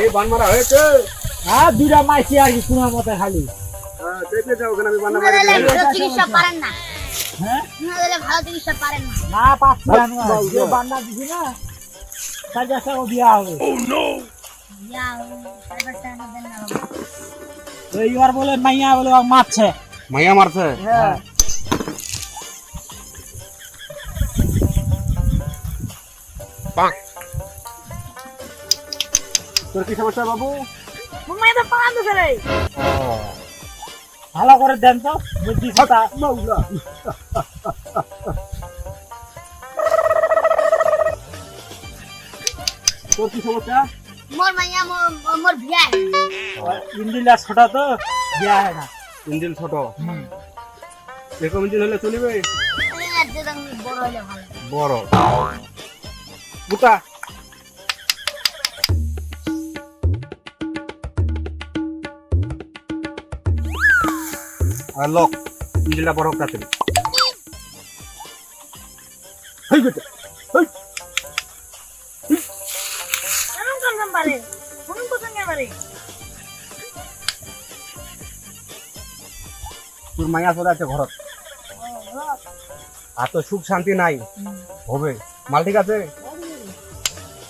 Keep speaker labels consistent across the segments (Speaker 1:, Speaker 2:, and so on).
Speaker 1: এই বান মারা হয়েছে?
Speaker 2: হ্যাঁ দুইটা মাইছি আর কি কোনো মতে খালি।
Speaker 1: দেখলে যাও ওখানে আমি বান্না
Speaker 3: আপনারা
Speaker 1: মারি
Speaker 3: এলে ভালো চিকিৎসা পারেন না।
Speaker 2: হ্যাঁ?
Speaker 3: ভালো চিকিৎসা পারেন না।
Speaker 2: না পাচ্ছি আমি
Speaker 1: বাস,
Speaker 2: যে
Speaker 1: বাস।
Speaker 2: বান্না দিছি না তার কাছে ও বিয়া হবে।
Speaker 3: সাইবার টাইম দেন না বাবা।
Speaker 2: তো এইবার বলে মাইয়া বলে মারছে।
Speaker 1: মাইয়া মারছে?
Speaker 2: হ্যাঁ।
Speaker 1: তোর কি সমস্যা বাবু?
Speaker 3: মুম্বাই তো পাকান তো রে
Speaker 2: ভালো করে দেন তো বুদ্ধি কথা
Speaker 1: মাউলা তোর কি সমস্যা?
Speaker 3: মোর মাইয়া মোর- মোর বিয়া
Speaker 2: ইন্দিলা ছোট তো বিয়া হয় না।
Speaker 1: ইঞ্জিন ছোট? এরকম ইঞ্জিন হলে চলিবে?
Speaker 3: বড়
Speaker 1: বড়। বুতা লক বড় হোক তাড়াতাড়ি হেই বেটা, হেই।
Speaker 3: কেমন করলাম পারে কোন কোথায় পারে
Speaker 1: তোর মায়া চলে আছে ঘরত আর তো সুখ শান্তি নাই হবে মাল ঠিক আছে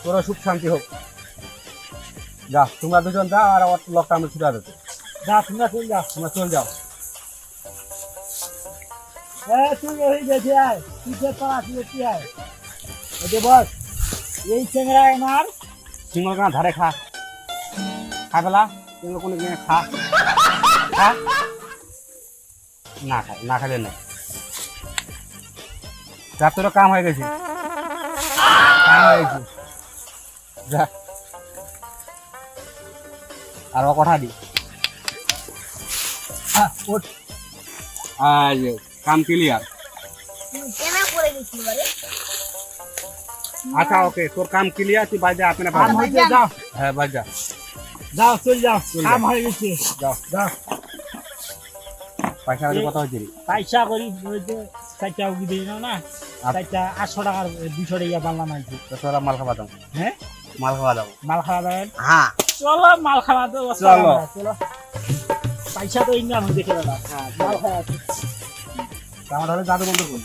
Speaker 1: তোরা সুখ শান্তি হোক যা তোমরা দুজন যা আর আমার লকটা আমি ছুটা দেবো
Speaker 2: যা তোমরা চল যা
Speaker 1: তোমরা চলে যাও
Speaker 2: এ তুই দেখে আয়। তুই যে তোর আসলে আয়? যে বস এই চেংরা আমার।
Speaker 1: সিঙ্গল গাঁ ধারে খা। খা পেলা কোনো কিনে খা। খা। না খাই না খাইলে না। যা কাম হয়ে গেছে। কাম হয়ে গেছে। যা। আর কথা দি। হ্যাঁ, ওঠ। কাম ক্লিয়ার আচ্ছা ওকে তোর কাম ক্লিয়ার তুই বাইরে আপনি
Speaker 2: কাম হয়েছে যাও।
Speaker 1: হ্যাঁ বাজ।
Speaker 2: যাও চল যাও। কাম হয়ে গেছে।
Speaker 1: যাও।
Speaker 2: যাও।
Speaker 1: পয়সা কত কথা হয়েছে
Speaker 2: পয়সা করি চারটা উগি দিই না না
Speaker 1: আর-
Speaker 2: চারটা আটশো টাকার দুশো টাকা বাংলা মাইছি
Speaker 1: তো তোরা মাল খাওয়া দাও।
Speaker 2: হ্যাঁ?
Speaker 1: মাল খাওয়া দাও।
Speaker 2: মাল খাওয়া দেবেন
Speaker 1: হ্যাঁ।
Speaker 2: চলো মাল খাওয়া তো
Speaker 1: চলো।
Speaker 2: চলো। পয়সা তো ইনকাম হয়ে দেখে দাদা। হ্যাঁ মাল খাওয়া
Speaker 1: আমার ধরে জাদু বন্ধ করল